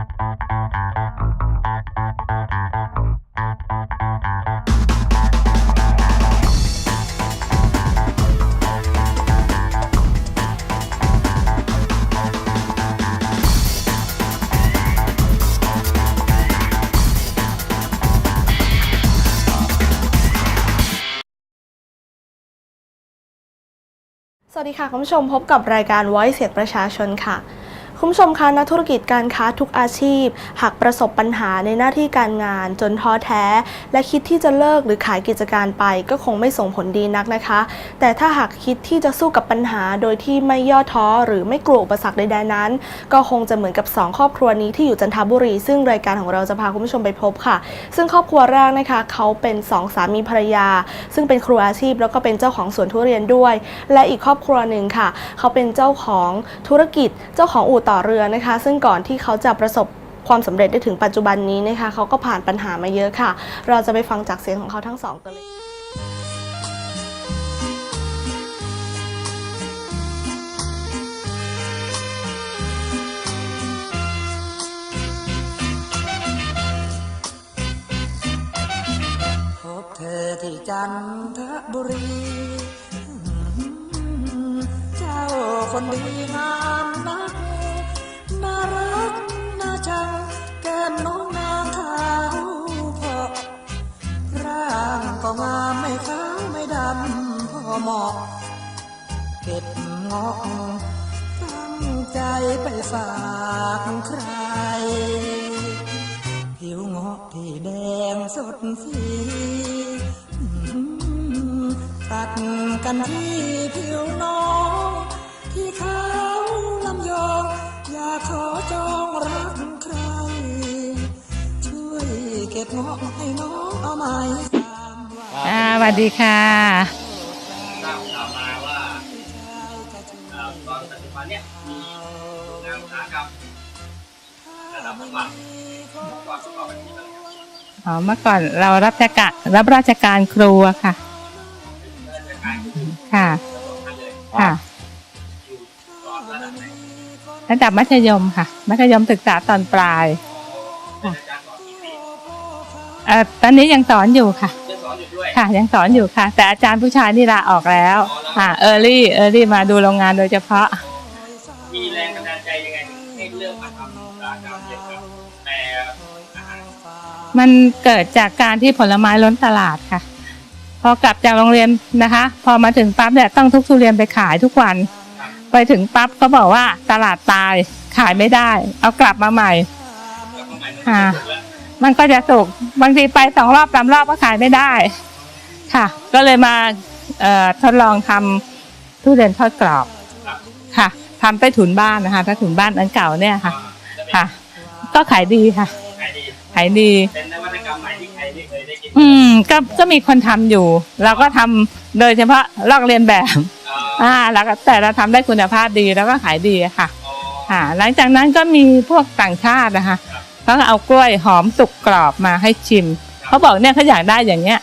สวัสดีค่ะ คุณผู้ชมพบกับรายการ Voice เสียงประชาชนค่ะ คุณผู้ชมคะนักธุรกิจการค้าทุกอาชีพ หากประสบปัญหาในหน้าที่การงานจนท้อแท้ และคิดที่จะเลิกหรือขายกิจการไป ก็คงไม่ส่งผลดีนักนะคะ แต่ถ้าหากคิดที่จะสู้กับปัญหาโดยที่ไม่ย่อท้อ หรือไม่กลัวอุปสรรคใดๆนั้น ก็คงจะเหมือนกับ 2 ครอบครัวนี้ที่อยู่จันทบุรี ซึ่งรายการของเราจะพาคุณผู้ชมไปพบค่ะ ซึ่งครอบครัวแรกนะคะ เขาเป็นสองสามีภรรยา ซึ่งเป็นครูอาชีพ แล้วก็เป็นเจ้าของสวนทุเรียนด้วย และอีกครอบครัวหนึ่งค่ะ เขาเป็นเจ้าของธุรกิจเจ้าของอู่ต่อเรือนะคะ ซึ่งก่อนที่เขาจะประสบความสำเร็จได้ถึงปัจจุบันนี้นะคะเขาก็ผ่านปัญหามาเยอะค่ะ เราจะไปฟังจากเสียงของเขาทั้งสองกันเลยพบเธอที่จันทบุรี เจ้าคนดีงามนัก น่ารักน่าชังแก้มน้องนางขาวพราะร่างก็งามไม่ขาวไม่ดำพอเหมาะเก็บงอกตั้งใจไปฝากใคร ผิวเงาะที่แดงสดสีตัดกันที่ผิวน้อง ขอจองรักใคร ช่วยเก็บเงาะให้น้องเอาไหมตามว่าอ่าสวัสดีค่ะ ทราบข่าวมาว่าเอ่อตอนปัจจุบันเนี่ยมีโรงงานอุตสาหกรรมระดับจังหวัดก่อนประกอบอาชีพอะไรครับอ๋อ เมื่อก่อนเรารับราชการรับราชการครูอะค่ะ เป็นราชการที่ค่ะประสบการณ์เลย ค่ะ ระดับมัธยมค่ะ มัธยมศึกษาตอนปลายเป็นอาจารย์สอนกี่ปีเอ่อตอนนี้ยังสอนอยู่ค่ะยังสอนอยู่ด้วยค่ะ ยังสอนอยู่ค่ะ แต่อาจารย์ผู้ชายนี่ลาออกแล้วค่ะเออรี่เออรี่มาดูโรงงานโดยเฉพาะ มีแรงบันดาลใจยังไงถึงให้เลือกมาทำอุตสาหกรรมเกี่ยวกับแปรอาหารมันเกิดจากการที่ผลไม้ล้นตลาดค่ะ พอกลับจากโรงเรียนนะคะ พอมาถึงปั๊บเนี่ยต้องทุกทุเรียนไปขายทุกวัน ไปถึงปั๊บเขาบอกว่าตลาดตายขายไม่ได้ เอากลับมาใหม่แล้วก็หมายถึงค่ะถูกแล้วมันก็จะสุกบางทีไปสองรอบสามรอบก็ขายไม่ได้ ค่ะ ก็เลยมาเอ่อทดลองทำทุเรียนทอดกรอบครับค่ะทำใต้ถุนบ้านนะคะใต้ถุนบ้านอันเก่าเนี่ยค่ะจะเป็นค่ะ ก็ขายดีค่ะขายดีขายดีเป็นนวัตกรรมใหม่ที่ใครไม่เคยได้กินอืมก็ก็มีคนทำอยู่ เราก็ทำโดยเฉพาะลอกเรียนแบบเอ่ออ่าแล้วก็แต่เราทำได้คุณภาพดีแล้วก็ขายดีค่ะอ๋อค่ะหลังจากนั้นก็มีพวกต่างชาตินะคะครับเขาก็เอากล้วยหอมสุกกรอบมาให้ชิมเขาบอกเนี่ยเขาอยากได้อย่างเนี้ย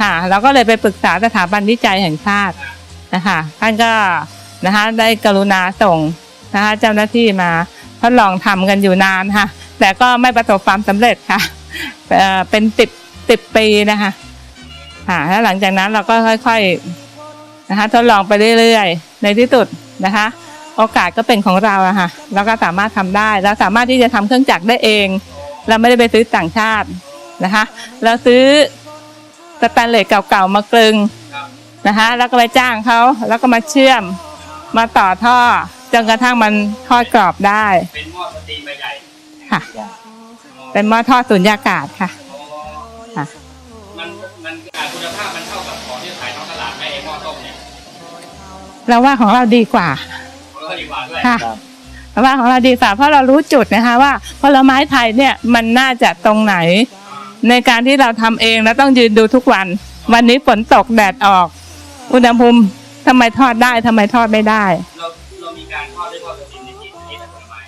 ค่ะเราก็เลยไปปรึกษาสถาบันวิจัยแห่งชาตินะคะท่านก็นะคะได้กรุณาส่งนะคะเจ้าหน้าที่มาทดลองทำกันอยู่นานค่ะ แต่ก็ไม่ประสบความสำเร็จค่ะเอ่อเป็นสิบสิบปีนะคะค่ะแล้วหลังจากนั้นเราก็ค่อย ๆ นะคะ ทดลองไปเรื่อยๆ ในที่สุดนะคะ โอกาสก็เป็นของเราอะค่ะเราก็สามารถทำได้เราสามารถที่จะทำเครื่องจักรได้เอง เราไม่ได้ไปซื้อต่างชาตินะคะ เราซื้อสแตนเลสเก่าๆมากลึงครับนะคะ แล้วก็ไปจ้างเขาแล้วก็มาเชื่อมมาต่อท่อจนกระทั่งมันทอดกรอบได้ เป็นหม้อสตรีมใบใหญ่ค่ะ เป็นหม้อทอดสุญญากาศค่ะอ๋อค่ะ เราว่าของเราดีกว่ามันก็ดีกว่าด้วยค่ะเราว่าของเราดีกว่าเพราะเรารู้จุดนะคะ ว่าผลไม้ไทยเนี่ยมันน่าจะตรงไหน ในการที่เราทำเองแล้วต้องยืนดูทุกวัน วันนี้ฝนตกแดดออก อุณหภูมิทำไมทอดได้ทำไมทอดไม่ได้เราเรามีการทอดด้วยทอดสตรีมในกี่ชนิดนะผลไม้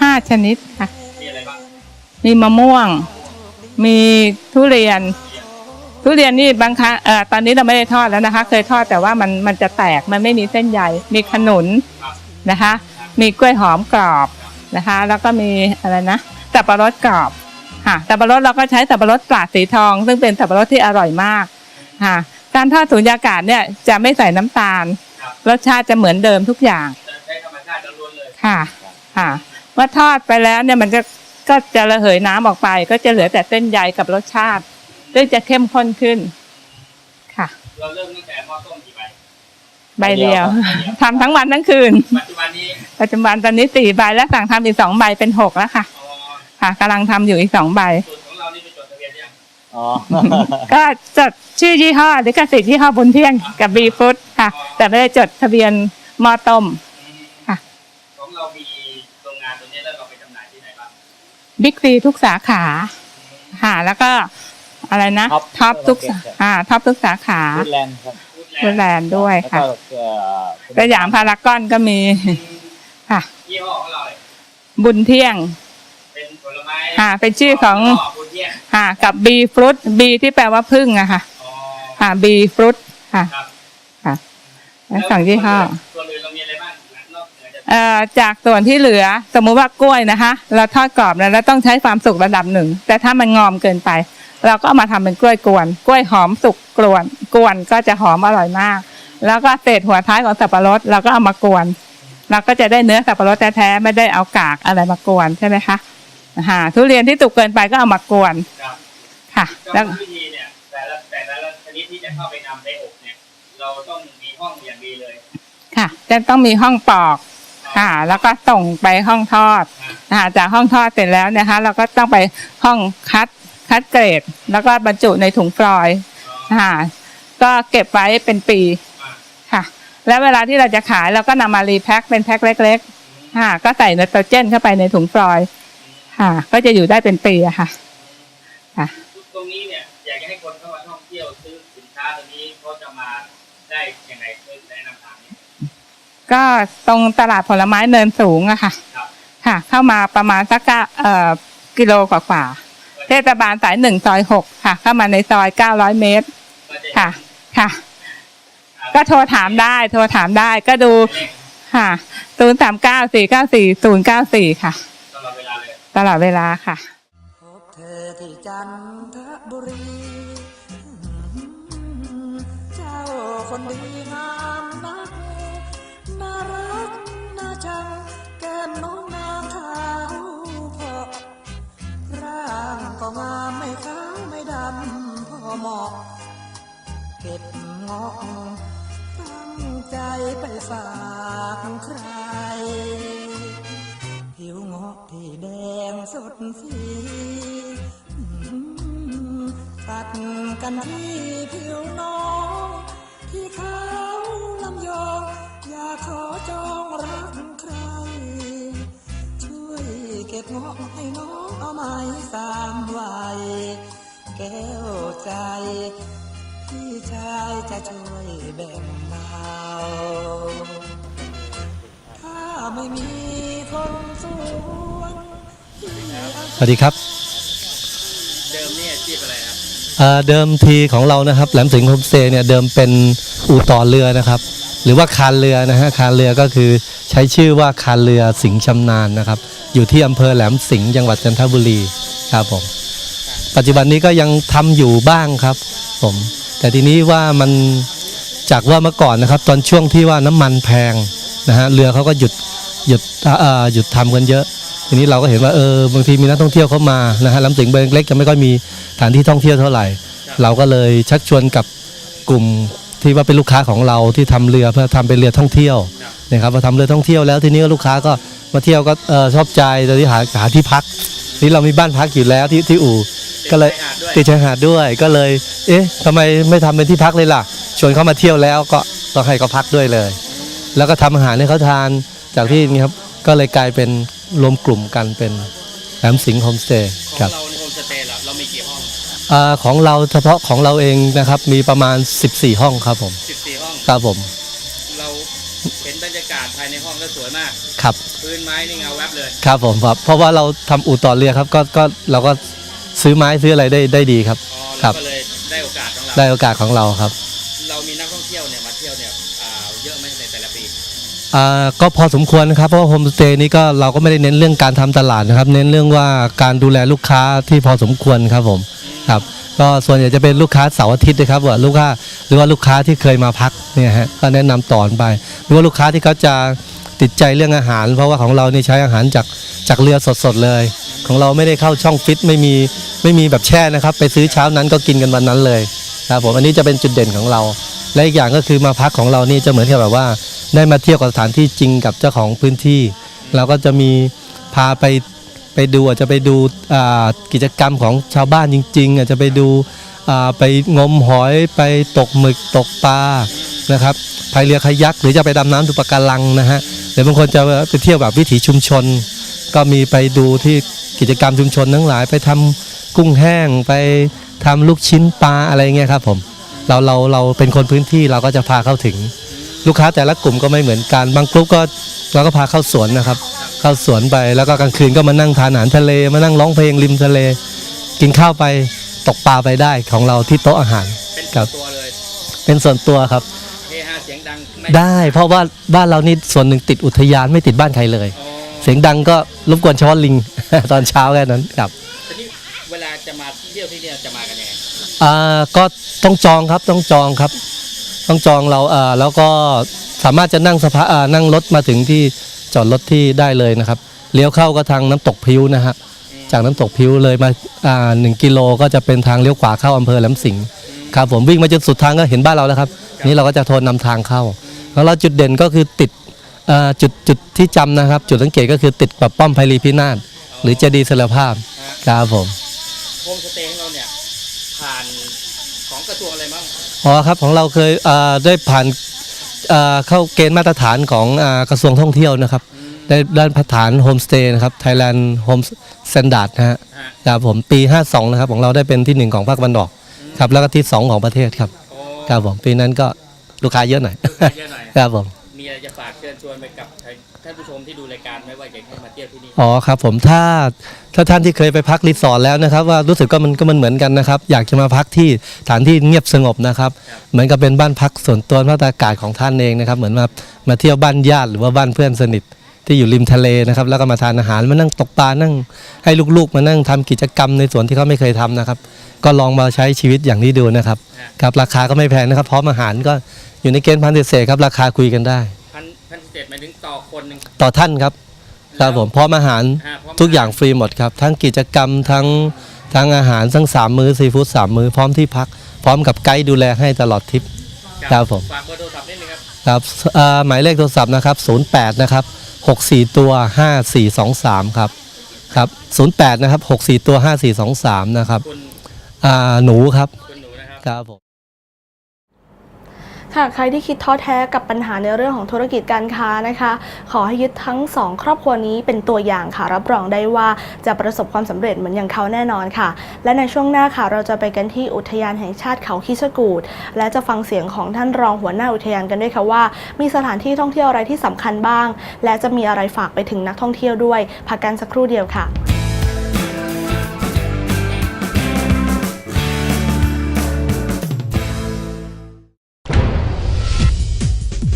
ห้าชนิดค่ะ มีอะไรบ้าง มีมะม่วง มีทุเรียน ทุเรียนนี่บางครั้งเอ่อตอนนี้เราไม่ได้ทอดแล้วนะคะ เคยทอดแต่ว่ามันมันจะแตกมันไม่มีเส้นใยมีขนุนนะคะ มีกล้วยหอมกรอบนะคะ แล้วก็มีอะไรนะสับปะรดกรอบค่ะสับปะรดเราก็ใช้สับปะรดปลาดสีทอง ซึ่งเป็นสับปะรดที่อร่อยมากค่ะการทอดสูญญากาศเนี่ยจะไม่ใส่น้ำตาล รสชาติจะเหมือนเดิมทุกอย่างจะใช้ธรรมชาติล้วนเลยค่ะค่ะเมื่อทอดไปแล้วเนี่ยมันจะก็จะระเหยน้ำออกไป ก็จะเหลือแต่เส้นใยกับรสชาติ ซึ่งจะเข้มข้นขึ้น ค่ะ เราเริ่มตั้งแต่หม้อต้มกี่ใบใบเดียวทำทั้งวันทั้งคืน ปัจจุบันนี้ปัจจุบันตอนนี้สี่ใบแล้วสั่งทำอีกสองใบเป็นหกแล้วค่ะ อ๋อค่ะกำลังทำอยู่อีกสองใบ สูตรของเรานี่ไปจดทะเบียนยังอ๋อ ก็จดชื่อยี่ห้อลิขสิทธิ์ยี่ห้อบุญเที่ยงกับบีฟุตค่ะ แต่ไม่ได้จดทะเบียนหมอต้มค่ะ ของเรามีโรงงานตัวนี้แล้วเราไปจำหน่ายที่ไหนบ้างบิ๊กซีทุกสาขา ค่ะ แล้วก็ อะไรนะ Top ท็อปทุกสาอ่าท็อปทุกสาขาฟูดแลนด์ครับฟูดแลนด์ด้วยแล้วค่ะก็เอ่อสยามพารากอนก็มีค่ะยี่ห้อของเราเลยบุญเที่ยง เป็นผลไม้ค่ะเป็นชื่อของบุญเที่ยงค่ะกับบีฟรุตบีที่แปลว่าพึ่งอะค่ะอ๋อค่ะบีฟรุตค่ะครับค่ะแล้วสองยี่ห้อส่วนอื่นเรามีอะไรบ้างนอกเหนือจากเอ่อจากส่วนที่เหลือ สมมุติว่ากล้วยนะคะ เราทอดกรอบแล้วเราต้องใช้ความสุกระดับหนึ่ง แต่ถ้ามันงอมเกินไป เราก็เอามาทำเป็นกล้วยกวน กล้วยหอมสุกกวนกวนก็จะหอมอร่อยมาก แล้วก็เศษหัวท้ายของสับปะรดเราก็เอามากวน เราก็จะได้เนื้อสับปะรดแท้ๆไม่ได้เอากากอะไรมากวนใช่ไหมคะอ่าทุเรียนที่สุกเกินไปก็เอามากวนครับค่ะก็แล้ววิธีเนี่ยแต่ละแต่ละชนิดที่จะเข้าไปนำไปอบเนี่ยเราต้องมีห้องอย่างดีเลย ค่ะจะต้องมีห้องปอกค่ะ แล้วก็ส่งไปห้องทอดอ่าจากห้องทอดเสร็จแล้วนะคะ เราก็ต้องไปห้องคัด คัดเกรด แล้วก็บรรจุในถุงฟลอยล์อ่าก็เก็บไว้เป็นปีค่ะ แล้วเวลาที่เราจะขายเราก็นำมารีแพ็คเป็นแพ็คเล็กๆค่ะก็ใส่ไนโตรเจนเข้าไปในถุงฟลอยล์ค่ะ ก็จะอยู่ได้เป็นปีอะค่ะค่ะตรงนี้เนี่ยอยากจะให้คนเข้ามาท่องเที่ยวซื้อสินค้าตรงนี้เขาจะมาได้ยังไงช่วยแนะนำทางนี้ก็ตรงตลาดผลไม้เนินสูงอะค่ะครับค่ะ เข้ามาประมาณสักเก้าเอ่อกิโลกว่าๆ เทศบาลสายหนึ่งซอยหกค่ะ เข้ามาในซอยเก้าร้อยเมตร ค่ะ ค่ะ ก็โทรถามได้ โทรถามได้ ก็ดู ค่ะศูนย์สามเก้าสี่เก้าสี่ศูนย์เก้าสี่ค่ะ ตลอดเวลาเลยตลอดเวลาค่ะพบเธอที่จันทบุรี เจ้าคนดีางก็งามไม่ขาวไม่ดำพอเหมาะ เก็บงอกตั้งใจไปฝากใคร ผิวงอกที่แดงสดสีตัดกันที่ผิวน้องที่ขาวลำยองอยากขอจองรักใคร ช่วยเก็บงอกให้น้อง ไม้สามไว้แก้วใจ พี่ชายจะช่วยแบ่งเบาถ้าไม่มีคนสวนที่อาสวัสดีครับ เดิมเนี่ยอาชีพอะไรครับเอ่อเดิมทีของเรานะครับ แหลมสิงห์โฮมสเตย์เนี่ยเดิมเป็นอู่ต่อเรือนะครับ หรือว่าคานเรือนะฮะคานเรือก็คือใช้ชื่อว่าคานเรือสิงห์ชำนาญนะครับ อยู่ที่อำเภอแหลมสิงห์จังหวัดจันทบุรีครับผม ปัจจุบันนี้ก็ยังทำอยู่บ้างครับ ผม แต่ทีนี้ว่ามันจากว่าเมื่อก่อนนะครับ ตอนช่วงที่ว่าน้ำมันแพงนะฮะเรือเขาก็หยุดหยุดเอ่อหยุดทำกันเยอะ ทีนี้เราก็เห็นว่าเออบางทีมีนักท่องเที่ยวเข้ามานะฮะลำสิงห์เบอร์เล็กจะไม่ค่อยมีสถานที่ท่องเที่ยวเท่าไหร่ เราก็เลยชักชวนกับกลุ่ม ที่ว่าเป็นลูกค้าของเราที่ทำเรือเพื่อทำเป็นเรือท่องเที่ยวนะครับพอทำเรือท่องเที่ยวแล้วทีนี้ก็ลูกค้าก็มาเที่ยวก็เออชอบใจตอนนี้หาหาที่พักนี่เรามีบ้านพักอยู่แล้วที่ที่อู่ก็เลยติดชายหาดด้วยติดชายหาดด้วยก็เลย เอ๊ะทำไมไม่ทำเป็นที่พักเลยล่ะ ชวนเขามาเที่ยวแล้วก็ต้องให้เขาพักด้วยเลย แล้วก็ทำอาหารให้เขาทานจากที่นี่ครับก็เลยกลายเป็นรวมกลุ่มกันเป็นแหลมสิงห์โฮมสเตย์ของครับ องอาของเราเฉพาะของเราเองนะครับ มีประมาณ 14 ห้องครับผม14 ห้อง ครับผม เราเห็นบรรยากาศภายในห้องก็สวยมาก ครับ พื้นไม้นี่เงาแวบเลย ครับผมครับ เพราะว่าเราทำอู่ต่อเรือครับก็ก็เราก็ซื้อไม้ซื้ออะไรได้ได้ดีครับ อ๋อครัเราบ ก็เลยได้โอกาสของเรา ได้โอกาสของเราครับเรามีนักท่องเที่ยวเนี่ยมาเที่ยวเนี่ยอ่าเยอะไหมในแต่ละปีออ่าก็พอสมควรนะครับ เพราะว่าโฮมสเตย์นี้ก็เราก็ไม่ได้เน้นเรื่องการทำตลาดนะครับ เน้นเรื่องว่าการดูแลลูกค้าที่พอสมควรครับผม ครับก็ส่วนใหญ่จะเป็นลูกค้าเสาร์อาทิตย์นะครับว่าลูกค้าหรือว่าลูกค้าที่เคยมาพักเนี่ยฮะก็แนะนำต่อไป หรือว่าลูกค้าที่เขาจะติดใจเรื่องอาหาร เพราะว่าของเรานี่ใช้อาหารจากจากเรือสดๆเลย ของเราไม่ได้เข้าช่องฟิตไม่มีไม่มีแบบแช่นะครับ ไปซื้อเช้านั้นก็กินกันวันนั้นเลยครับผมอันนี้จะเป็นจุดเด่นของเรา และอีกอย่างก็คือมาพักของเรานี่จะเหมือนกับแบบว่า ได้มาเที่ยวกับสถานที่จริงกับเจ้าของพื้นที่ เราก็จะมีพาไป ไปดูอาจจะไปดูกิจกรรมของชาวบ้านจริง ๆ อาจจะไปดูไปงมหอยไปตกหมึกตกปลานะครับพายเรือคายักหรือจะไปดำน้ำดูปะการังนะฮะหรือบางคนจะไปเที่ยวแบบวิถีชุมชน ก็มีไปดูที่กิจกรรมชุมชนทั้งหลายไปทำกุ้งแห้งไปทำลูกชิ้นปลาอะไรเงี้ยครับผมเราเราเราเป็นคนพื้นที่เราก็จะพาเข้าถึง ลูกค้าแต่ละกลุ่มก็ไม่เหมือนกันบางกลุ่มก็เราก็พาเข้าสวนนะครับ เข้าสวนไปแล้วก็กลางคืนก็มานั่งทานอาหารทะเล มานั่งร้องเพลงริมทะเล กินข้าวไปตกปลาไปได้ของเราที่โต๊ะอาหารเป็นครับตัวเลย เป็นส่วนตัวครับเฮฮาเสียงดังไม่ได้เพราะว่าบ้านเรานี่ส่วนหนึ่งติดอุทยานไม่ติดบ้านใครเลยอ๋อเสียงดังก็รบกวนเฉพาะลิงตอนเช้าแค่นั้นครับทีนี้เวลาจะมาเที่ยวที่เนี่ยจะมากันยังไงอ่าก็ต้องจองครับต้องจองครับ ต้องจองเราอ่าแล้วก็สามารถจะนั่งสภาอ่านั่งรถมาถึงที่ จอดรถที่ได้เลยนะครับ เลี้ยวเข้าก็ทางน้ำตกพิ้วนะฮะจากน้ำตกพิ้วเลยมาอ่าหนึ่งกิโลก็จะเป็นทางเลี้ยวขวาเข้าอำเภอแหลมสิงห์ครับผมวิ่งมาจนสุดทางก็เห็นบ้านเราแล้วครับ นี่เราก็จะโทรนำทางเข้า แล้วเราจุดเด่นก็คือติดอ่าจุดจุดที่จำนะครับ จุดสังเกตก็คือติดกับป้อมไพรีพินาศหรือเจดีย์สารภาพครับผมโฮมสเตย์ของเราเนี่ยผ่านของกระทรวงอะไรบ้างอ๋อครับของเราเคยเอ่อได้ผ่าน เอ่อเข้าเกณฑ์มาตรฐานของอ่ากระทรวงท่องเที่ยวนะครับได้ด้านฐานโฮมสเตย์นะครับ Thailand Home Standard นะฮะฮะครับผมปี 52 นะครับของเราได้เป็นที่ 1 ของภาคตะวันออกครับแล้วก็ที่ 2 ของประเทศครับโอ้ครับผมปีนั้นก็ลูกค้าเยอะหน่อยเยอะหน่อยครับผมมีอะไรจะฝากเชิญชวนไปกับท่านผู้ชมที่ดูรายการไหม่ว่าอยากให้มาเที่ยวที่นี่อ๋อครับผมถ้า ถ้าท่านที่เคยไปพักรีสอร์ทแล้วนะครับ ว่ารู้สึกก็มันก็มันเหมือนกันนะครับ อยากจะมาพักที่สถานที่เงียบสงบนะครับ เหมือนกับเป็นบ้านพักส่วนตัวพักอากาศของท่านเองนะครับ เหมือนมามาเที่ยวบ้านญาติหรือว่าบ้านเพื่อนสนิทที่อยู่ริมทะเลนะครับแล้วก็มาทานอาหารมานั่งตกปลานั่ง ให้ลูกๆ มานั่งทำกิจกรรมในส่วนที่เขาไม่เคยทำนะครับ ก็ลองมาใช้ชีวิตอย่างนี้ดูนะครับครับราคาก็ไม่แพงนะครับพร้อมอาหารก็อยู่ในเกณฑ์พันเศษๆครับราคาคุยกันได้พันพันเจ็ดหมายถึงต่อคนหนึ่งต่อท่านครับ ครับผมพร้อมอาหารฮะพร้มทุกอย่างฟรีหมดครับ ทั้งกิจกรรมทั้งทั้งอาหารทั้งสามมื้อซีฟู้ดสามมื้อพร้อมที่พัก พร้อมกับไกด์ดูแลให้ตลอดทริปครับผมฝากเบอร์โทรศัพท์นิดนึงครับครับเอ่อหมายเลขโทรศัพท์นะครับ08นะครับ64 ตัว 5423 ครับครับ08นะครับ64 ตัว 5423 นะครับคุณอ่าหนูครับคุณหนูนะครับครับผม ค่ะใครที่คิดท้อแท้กับปัญหาในเรื่องของธุรกิจการค้านะคะ ขอให้ยึดทั้งสองครอบครัวนี้เป็นตัวอย่างค่ะ รับรองได้ว่าจะประสบความสำเร็จเหมือนอย่างเขาแน่นอนค่ะ และในช่วงหน้าค่ะ เราจะไปกันที่อุทยานแห่งชาติเขาคิชกูดและจะฟังเสียงของท่านรองหัวหน้าอุทยานกันด้วยค่ะว่า มีสถานที่ท่องเที่ยวอะไรที่สำคัญบ้าง และจะมีอะไรฝากไปถึงนักท่องเที่ยวด้วยพักกันสักครู่เดียวค่ะ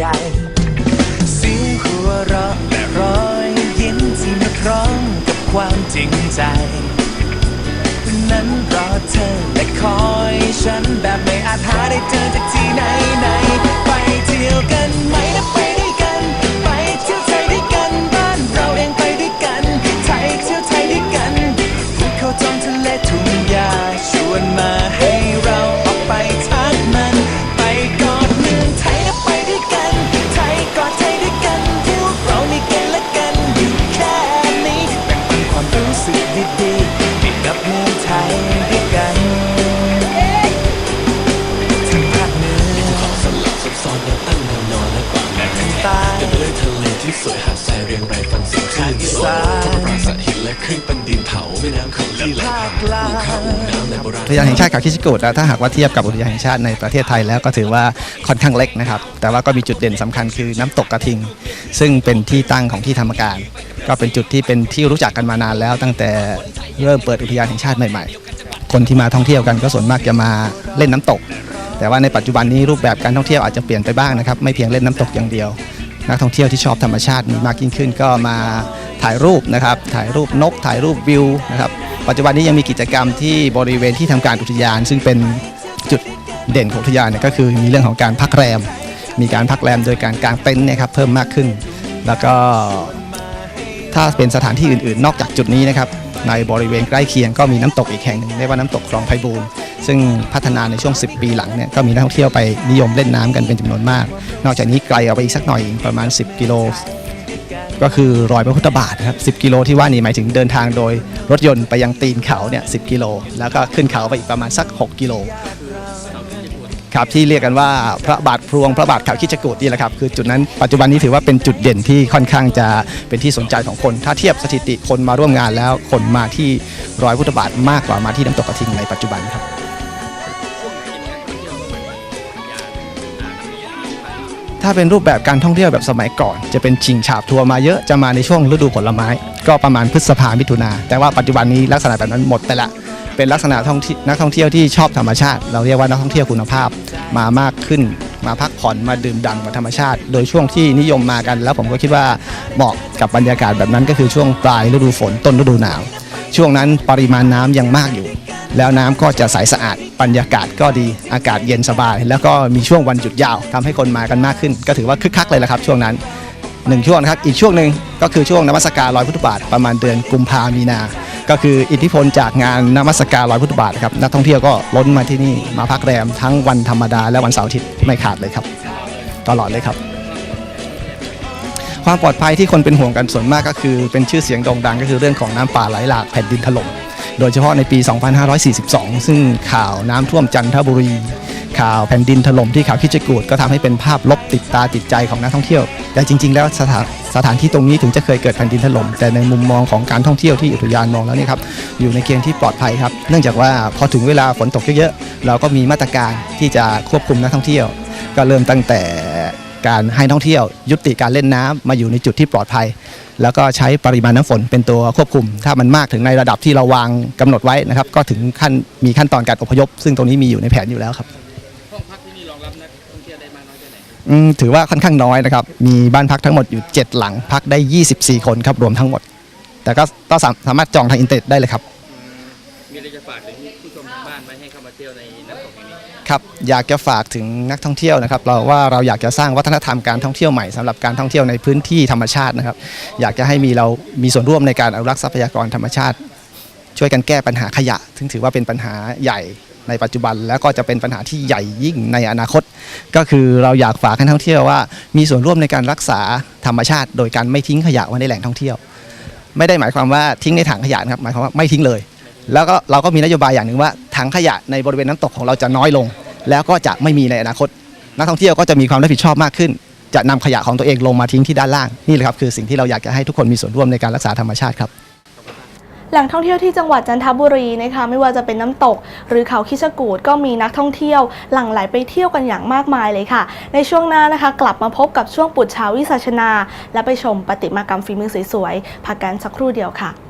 ช้ ราณอุทยานแห่งชาติเขาคิชกูดนะถ้าหากว่าเทียบกับอุทยานแห่งชาติในประเทศไทยแล้วก็ถือว่าค่อนข้างเล็กนะครับ แต่ว่าก็มีจุดเด่นสำคัญคือน้ำตกกระทิง ซึ่งเป็นที่ตั้งของที่ธรรมการ ก็เป็นจุดที่เป็นที่รู้จักกันมานานแล้วตั้งแต่เริ่มเปิดอุทยานแห่งชาติใหม่ๆ คนที่มาท่องเที่ยวกันก็ส่วนมากจะมาเล่นน้ำตก แต่ว่าในปัจจุบันนี้รูปแบบการท่องเที่ยวอาจจะเปลี่ยนไปบ้างนะครับไม่เพียงเล่นน้ำตกอย่างเดียว นักท่องเที่ยวที่ชอบธรรมชาติมีมากยิ่งขึ้น ก็มาถ่ายรูปนะครับถ่ายรูปนกถ่ายรูปวิวนะครับ ปัจจุบันนี้ยังมีกิจกรรมที่บริเวณที่ทำการอุทยาน ซึ่งเป็นจุดเด่นของอุทยานเนี่ยก็คือมีเรื่องของการพักแรม มีการพักแรมโดยการกางเต็นท์นะครับเพิ่มมากขึ้น แล้วก็ถ้าเป็นสถานที่อื่นๆ นอกจากจุดนี้นะครับในบริเวณใกล้เคียงก็มีน้ำตกอีกแห่งหนึ่งเรียกว่าน้ำตกคลองไพบูลซึ่งพัฒนาในช่วง 10 ปีหลังเนี่ยก็มีนักท่องเที่ยวไปนิยมเล่นน้ำกันเป็นจำนวนมาก นอกจากนี้ไกลออกไปอีกสักหน่อยประมาณ 10 กิโล ก็คือรอยพระพุทธบาทนะครับ 10 กิโลที่ว่านี้หมายถึงเดินทางโดยรถยนต์ไปยังตีนเขาเนี่ย 10 กิโล แล้วก็ขึ้นเขาไปอีกประมาณสัก 6 กิโลครับที่เรียกกันว่าพระบาทพลวงพระบาทเขาคิจกูดนี่แหละครับคือจุดนั้นปัจจุบันนี้ถือว่าเป็นจุดเด่นที่ค่อนข้างจะเป็นที่สนใจของคน ถ้าเทียบสถิติคนมาร่วมงานแล้วคนมาที่รอยพุทธบาทมากกว่ามาที่น้ำตกกระทิงในปัจจุบันครับ ถ้าเป็นรูปแบบการท่องเที่ยวแบบสมัยก่อน จะเป็นชิงฉาบทัวร์มาเยอะจะมาในช่วงฤดูผลไม้ ก็ประมาณพฤษภามิถุนาแต่ว่าปัจจุบันนี้ลักษณะแบบนั้นหมดไปละ เป็นลักษณะท่องนักท่องเที่ยวที่ชอบธรรมชาติ เราเรียกว่านักท่องเที่ยวคุณภาพมามากขึ้น มาพักผ่อนมาดื่มด่ำกับธรรมชาติ โดยช่วงที่นิยมมากัน แล้วผมก็คิดว่าเหมาะกับบรรยากาศแบบนั้นก็คือช่วงปลายฤดูฝนต้นฤดูหนาว ช่วงนั้นปริมาณน้ำยังมากอยู่ แล้วน้ำก็จะใสสะอาดบรรยากาศก็ดีอากาศเย็นสบาย แล้วก็มีช่วงวันหยุดยาวทำให้คนมากันมากขึ้น ก็ถือว่าคึกคักเลยละครับ ช่วงนั้นหนึ่งช่วงนะครับอีกช่วงหนึ่งก็คือช่วงนมัสการลอยพุทธบาทประมาณเดือนกุมภามีนา ก็คืออิทธิพลจากงานนมัสการลอยพุทธบาทครับนักท่องเที่ยวก็ล้นมาที่นี่มาพักแรมทั้งวันธรรมดาและวันเสาร์อาทิตย์ไม่ขาดเลยครับ ตลอดเลยครับ ความปลอดภัยที่คนเป็นห่วงกันส่วนมากก็คือ เป็นชื่อเสียงโด่งดังก็คือเรื่องของน้ำป่าไหลหลากแผ่นดินถล่ม โดยเฉพาะในปี 2542 ซึ่งข่าวน้ำท่วมจันทบุรี ข่าวแผ่นดินถล่มที่เขาคิดจกูดก็ทำให้เป็นภาพลบติดตาติดใจของนักท่องเที่ยว แต่จริง ๆ แล้วสถานสถานที่ตรงนี้ถึงจะเคยเกิดแผ่นดินถล่มแต่ในมุมมองของการท่องเที่ยวที่อุทยานมองแล้วนี่ครับอยู่ในเกณฑ์ที่ปลอดภัยครับ เนื่องจากว่าพอถึงเวลาฝนตกเยอะๆเราก็มีมาตรการที่จะควบคุมนักท่องเที่ยว ก็เริ่มตั้งแต่การให้นักท่องเที่ยวยุติการเล่นน้ำมาอยู่ในจุดที่ปลอดภัย แล้วก็ใช้ปริมาณน้ำฝนเป็นตัวควบคุม ถ้ามันมากถึงในระดับที่เราวางกำหนดไว้นะครับ ก็ถึงขั้นมีขั้นตอนการอพยพ ซึ่งตรงนี้มีอยู่ในแผนอยู่แล้วครับห้องพักที่นี่รองรับนักท่องเที่ยวได้มากน้อยแค่ไหนอืมถือว่าค่อนข้างน้อยนะครับ มีบ้านพักทั้งหมดอยู่ 7 หลังพักได้ 24 คนครับรวมทั้งหมด แต่ก็ก็สามสามารถจองทางอินเทอร์เน็ตได้เลยครับ มีอะไรจะฝากถึงผู้ชมทางบ้านไหมให้เข้ามาเที่ยวในน้ำตกแห่งนี้ ครับอยากจะฝากถึงนักท่องเที่ยวนะครับเราว่าเราอยากจะสร้างวัฒนธรรมการท่องเที่ยวใหม่สำหรับการท่องเที่ยวในพื้นที่ธรรมชาตินะครับ อยากจะให้มีเรามีส่วนร่วมในการอนุรักษ์ทรัพยากรธรรมชาติ ช่วยกันแก้ปัญหาขยะซึ่งถือว่าเป็นปัญหาใหญ่ในปัจจุบันแล้วก็จะเป็นปัญหาที่ใหญ่ยิ่งในอนาคต ก็คือเราอยากฝากให้นักท่องเที่ยวว่า มีส่วนร่วมในการรักษาธรรมชาติ โดยการไม่ทิ้งขยะไว้ในแหล่งท่องเที่ยว ไม่ได้หมายความว่าทิ้งในถังขยะนะครับหมายความว่าไม่ทิ้งเลย แล้วก็เราก็มีนโยบายอย่างหนึ่งว่าถังขยะในบริเวณน้ำตกของเราจะน้อยลง แล้วก็จะไม่มีในอนาคต นักท่องเที่ยวก็จะมีความรับผิดชอบมากขึ้น จะนำขยะของตัวเองลงมาทิ้งที่ด้านล่างนี่แหละครับคือสิ่งที่เราอยากจะให้ทุกคนมีส่วนร่วมในการรักษาธรรมชาติครับแหล่งท่องเที่ยวที่จังหวัดจันทบุรีนะคะไม่ว่าจะเป็นน้ำตก หรือเขาคิชกูดก็มีนักท่องเที่ยวหลั่งไหลไปเที่ยวกันอย่างมากมายเลยค่ะ ในช่วงหน้านะคะ กลับมาพบกับช่วงปุจฉาวิสัชนา และไปชมประติมากรรมฝีมือสวยๆพักกันสักครู่เดียวค่ะ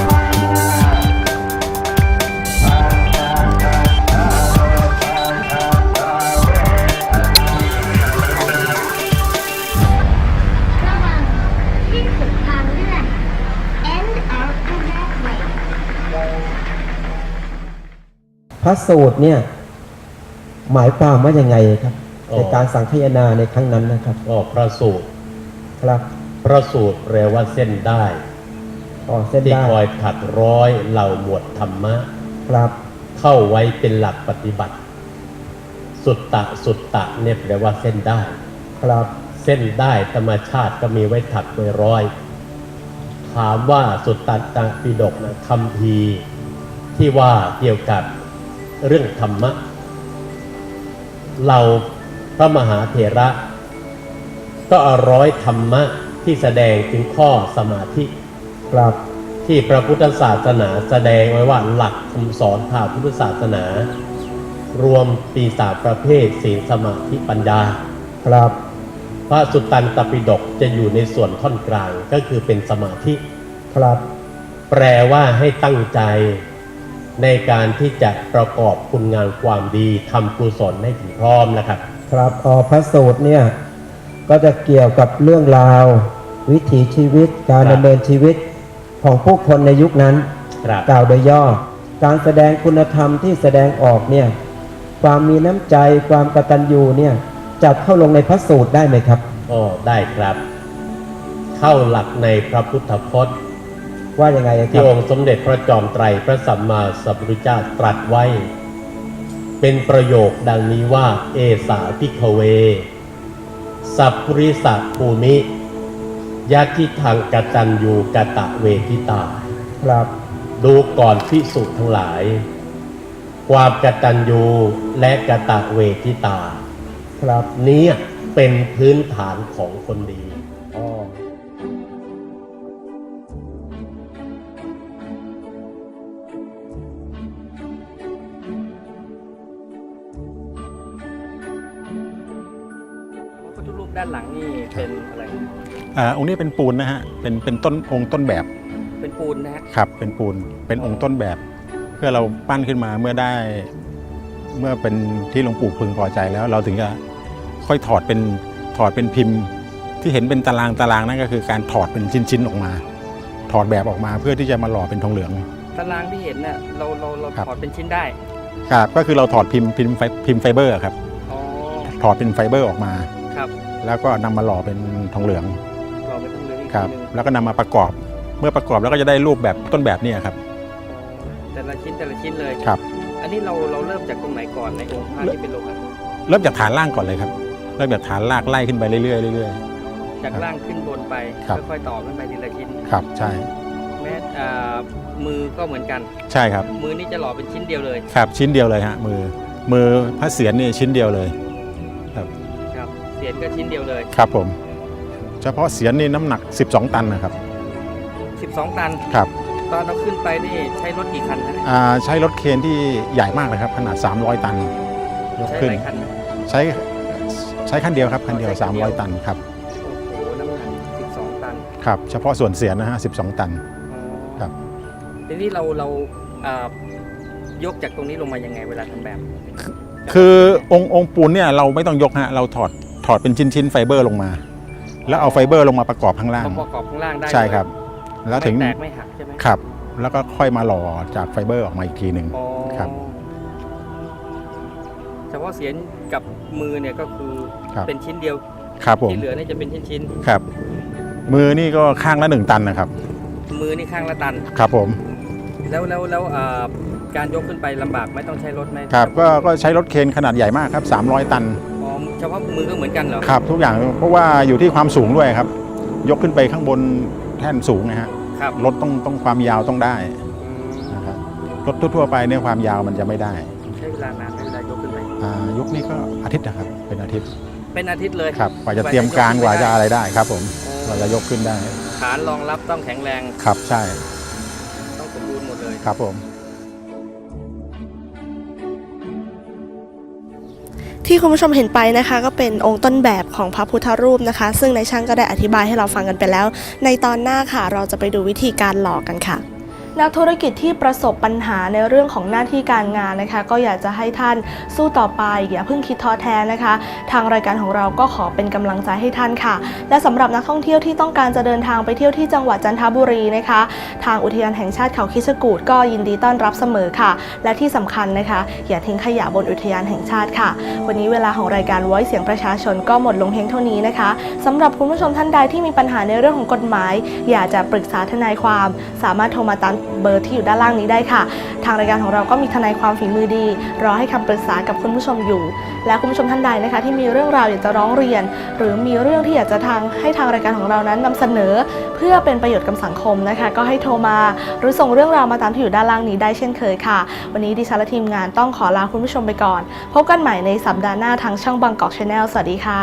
พระสูตรเนี่ย หมายความว่ายังไงครับอ๋อในการสังคายนาในครั้งนั้นนะครับก็พระสูตรครับ พระสูตรแปลว่าเส้นได้อ๋อเส้นที่ได้คอยขัดร้อยเหล่าหมวดธรรมะ ครับเข้าไว้เป็นหลักปฏิบัติ สุตตะสุตตะเนี่ยแปลว่าเส้นได้ ครับเส้นได้ธรรมชาติก็มีไว้ถักไว้ร้อย ถามว่าสุตตันตปิฎกนะคำพีร์ที่ว่าเกี่ยวกับ เรื่องธรรมะ เราพระมหาเถระ ก็เอาร้อยธรรมะที่แสดงถึงข้อสมาธิครับที่พระพุทธศาสนาแสดงไว้ว่าหลักคำสอนทางพุทธศาสนา รวมปีศาจประเภทศีลสมาธิปัญญา ครับ พระสุตตันตปิฎกจะอยู่ในส่วนท่อนกลางก็คือเป็นสมาธิ ครับ แปลว่าให้ตั้งใจ ในการที่จะประกอบคุณงานความดีทำกุศลให้ถึงพร้อมนะครับ ครับอ๋อพระสูตรเนี่ยก็จะเกี่ยวกับเรื่องราว วิถีชีวิต การครับดำเนินชีวิตของผู้คนในยุคนั้นครับ กล่าวโดยย่อ การแสดงคุณธรรมที่แสดงออกเนี่ยความมีน้ำใจความกตัญญูเนี่ยจัดเข้าลงในพระสูตรได้ไหมครับอ๋อได้ครับ เข้าหลักในพระพุทธพจน์ ว่ายังไงคที่รับองค์สมเด็จพระจอมไตรพระสัมมาสัมพุทธเจ้าตรัสไว้ เป็นประโยคดังนี้ว่า เอสาพิกเว สัพพุริสัภูมิยาทิทางกตัญญูกะตะเวทิตา ครับ ดูก่อนพิสุทั้งหลาย ความกตัญญูและกะตะเวทิตา ครับเนี้เป็นพื้นฐานของคนดี ด้านหลังนี่เป็นอะไร อ่าองค์นี้เป็นปูนนะฮะ เป็นเป็นต้นองค์ต้นแบบเป็นปูนนะฮะครับ เป็นปูน เป็นองค์ต้นแบบ เพื่อเราปั้นขึ้นมาเมื่อได้ เมื่อเป็นที่หลวงปู่พึงพอใจแล้ว เราถึงจะค่อยถอดเป็นถอดเป็นพิมพ์ ที่เห็นเป็นตารางตารางนั่นก็คือการถอดเป็นชิ้นๆออกมา ถอดแบบออกมาเพื่อที่จะมาหล่อเป็นทองเหลือง ตารางที่เห็นเนี่ยเราเราเราครับ ถอดเป็นชิ้นได้ครับก็คือเราถอดพิมพ์พิมพ์ไฟพิมพ์ไฟเบอร์ครับ อ๋อถอดเป็นไฟเบอร์ออกมาครับ แล้วก็นำมาหล่อเป็นทองเหลืองเราไปทั้งเรืองอีกคทีรับหนึงแล้วก็นำมาประกอบ เมื่อประกอบแล้วก็จะได้รูปแบบต้นแบบเนี้ครับแต่ละชิ้นแต่ละชิ้นเลย ครับ อันนี้เราเราเริ่มจากตรงไหนก่อนในองค์พระที่เป็นโลหะเริ่มจากฐานล่างก่อนเลยครับ เริ่มจากฐานลากไล่ขึ้นไปเรื่อยๆเรื่อย จากล่างขึ้นบนไปครับ ค่อยๆต่อขึ้นไปทีละชิ้น ๆครับ ใช่ แม้อ่ามือก็เหมือนกัน ใช่ครับ มือนี่จะหล่อเป็นชิ้นเดียวเลย ครับชิ้นเดียวเลยฮะมือ มือพระเศียรนี่ชิ้นเดียวเลยครับครับเสียนก็ชิ้นเดียวเลย ครับผม เฉพาะเศียรนี่น้ำหนัก 12 ตันนะครับ 12 ตัน ครับ ตอนเราขึ้นไปนี่ใช้รถกี่คันฮะอ่าใช้รถเคนที่ใหญ่มากนะครับ ขนาด 300 ตันยกใช้ขึ้หนลายคันไหมใช้ใช้คันเดียวครับคันเดียวอ๋อใช้คันเดียว 300 ตันครับ โอ้โห น้ำหนัก 12 ตันครับ เฉพาะส่วนเศียรนะฮะ 12 ตัน ครับ ทีนี้เราเราอ่ายกจากตรงนี้ลงมายังไงเวลาทำแบบ คือองค์องค์ปูนเนี่ยเราไม่ต้องยกฮะ เราถอดถ อดเป็นชิ้นๆไฟเบอร์ลงมา แล้วเอาไฟเบอร์ลงมาประกอบข้างล่างมาประกอบข้างล่างได้ใช่เลยครับ แล้วถึงไม่แตกไม่หักใช่ไหมครับ แล้วก็ค่อยมาหล่อจากไฟเบอร์ออกมาอีกทีหนึ่งอ๋อครับ เฉพาะเสียนกับมือเนี่ยก็คือครับ เป็นชิ้นเดียวครับผมที่เหลือนี่จะเป็นชิ้นครับ มือนี่ก็ข้างละหนึ่งตันนะครับ ๆมือนี่ข้างละตัน ครับผมแล้วแล้วแล้วอ่าการยกขึ้นไปลำบากไหม่ต้องใช้รถไหมครับก็ก็ใช้รถเคนขนาดใหญ่มากครับ 300 ตันอ๋อ เฉพาะมือก็เหมือนกันเหรอครับทุกอย่างเพราะว่าอยู่ที่ความสูงด้วยครับ ยกขึ้นไปข้างบนแท่นสูงนะฮะครับรถต้องต้องความยาวต้องได้นะครับรถทั่วๆไปเนี่ยความยาวมันจะไม่ได้ใช้เวลานานไหมเวลายกขึ้นไปอ่ายกนี่ก็อาทิตย์นะครับเป็นอาทิตย์เป็นอาทิตย์เลยครับกว่าจะเตรียมการกว่าจะอะไรได้ครับ ผมโอ้กว่าจะยกขึ้นได้ฐานรองรับต้องแข็งแรงครับใช่ ต้องสมบูรณ์หมดเลยครับผม ที่คุณผู้ชมเห็นไปนะคะ ก็เป็นองค์ต้นแบบของพระพุทธรูปนะคะ ซึ่งในช่างก็ได้อธิบายให้เราฟังกันไปแล้ว ในตอนหน้าค่ะ เราจะไปดูวิธีการหล่อกันค่ะ นักธุรกิจที่ประสบปัญหาในเรื่องของหน้าที่การงานนะคะ ก็อยากจะให้ท่านสู้ต่อไปอย่าเพิ่งคิดท้อแท้นะคะ ทางรายการของเราก็ขอเป็นกำลังใจให้ท่านค่ะ และสำหรับนักท่องเที่ยวที่ต้องการจะเดินทางไปเที่ยวที่จังหวัดจันทบุรีนะคะ ทางอุทยานแห่งชาติเขาคิชกูดก็ยินดีต้อนรับเสมอค่ะ และที่สำคัญนะคะ อย่าทิ้งขยะบนอุทยานแห่งชาติค่ะ วันนี้เวลาของรายการไว้เสียงประชาชนก็หมดลงเพียงเท่านี้นะคะสำหรับคุณผู้ชมท่านใดที่มีปัญหาในเรื่องของกฎหมาย อยากจะปรึกษาทนายความ สามารถโทรมาตามเบอร์ที่อยู่ด้านล่างนี้ได้ค่ะ ทางรายการของเราก็มีทนายความฝีมือดี รอให้คำปรึกษากับคุณผู้ชมอยู่ และคุณผู้ชมท่านใดนะคะ ที่มีเรื่องราวอยากจะร้องเรียน หรือมีเรื่องที่อยากจะทางให้ทางรายการของเรานั้นนำเสนอ เพื่อเป็นประโยชน์กับสังคมนะคะ ก็ให้โทรมา หรือส่งเรื่องราวมาตามที่อยู่ด้านล่างนี้ได้เช่นเคยค่ะ วันนี้ดิฉันและทีมงานต้องขอลาคุณผู้ชมไปก่อน พบกันใหม่ในสัปดาห์หน้าทางช่องบางกอกชาแนลสวัสดีค่ะ